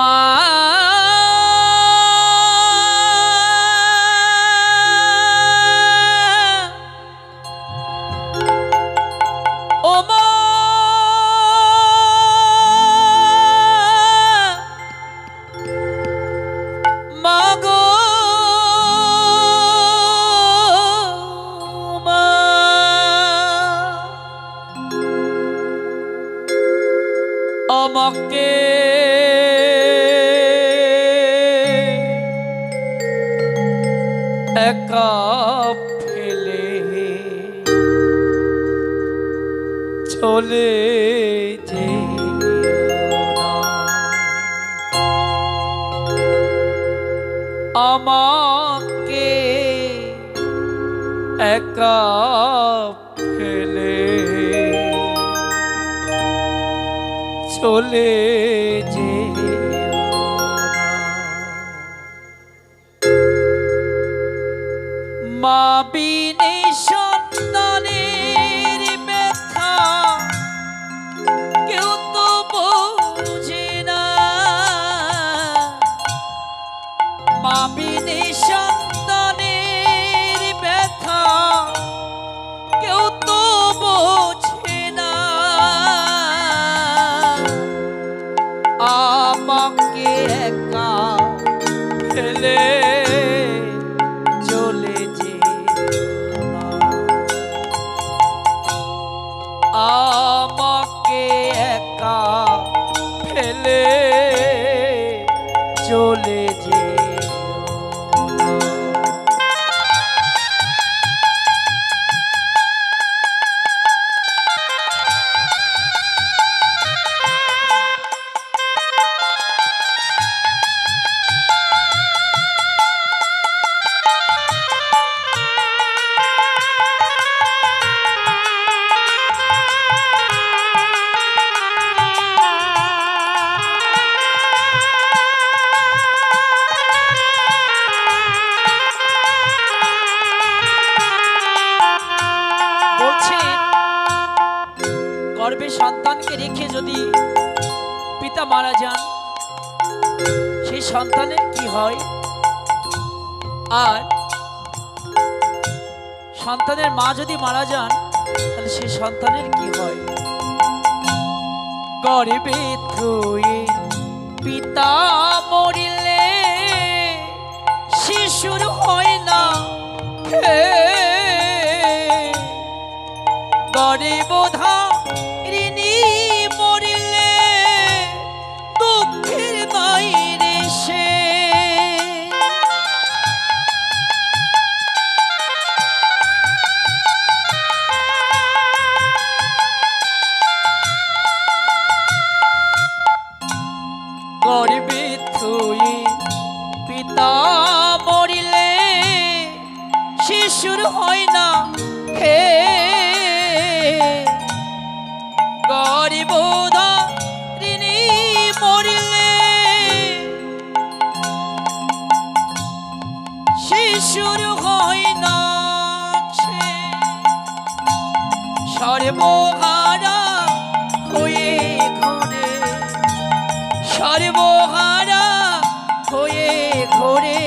মা একা ফেলে চলে না। আমাকে একা ফেলে চলে যেও মা চলে যেও সন্তানকে রেখে যদি পিতা মারা যান, সেই সন্তানের কি হয়? আর সন্তানের মা যদি মারা যান, তাহলে সেই সন্তানের কি হয়? গর্বে থুয়ে পিতা মরিলে শিশুর হয় না। হে গরে সর্বহারা হয়ে ঘরে। সর্বহারা হয়ে ঘরে।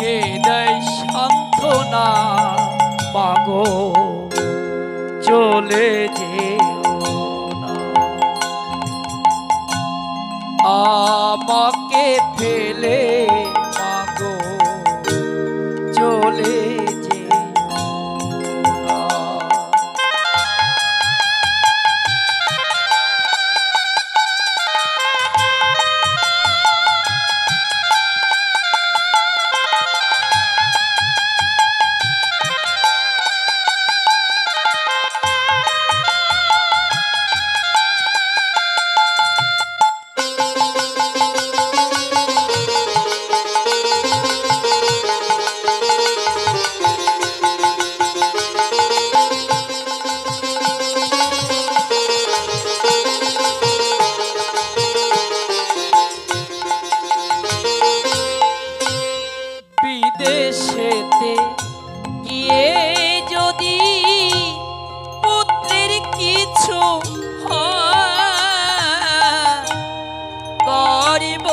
কে দেয় সান্ত্বনা মাগো চলে যেও না। আমাকে পারিব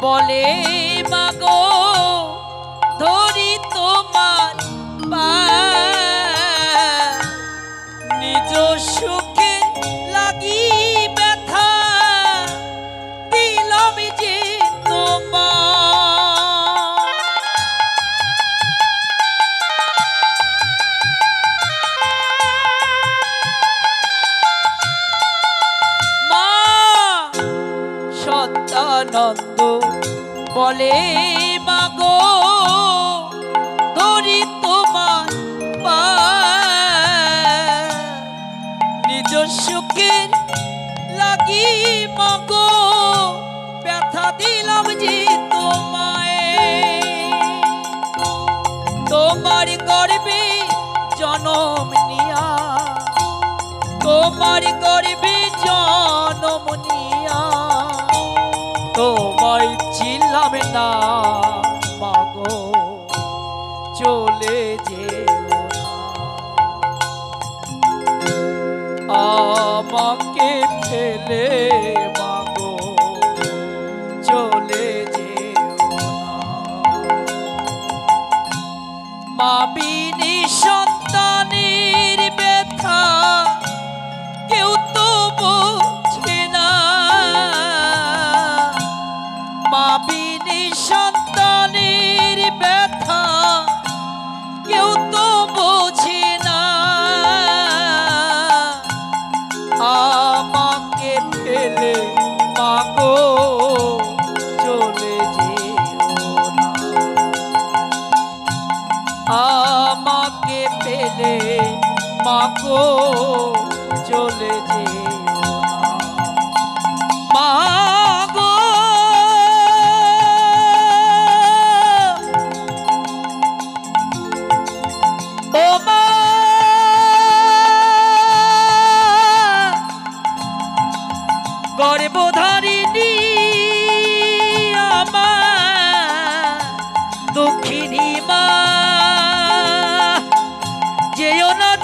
বলে মাগো ধরি তোমার নিজস্ব তোমার গরিবে জনম নিয়া। তোমায় চিল্লাবে না মাগো চলে যে আমাকে ফেলে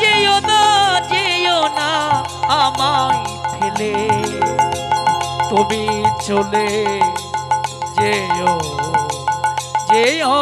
যেও না যেও না আমায় ফেলে। তুমি চলে যেও যেও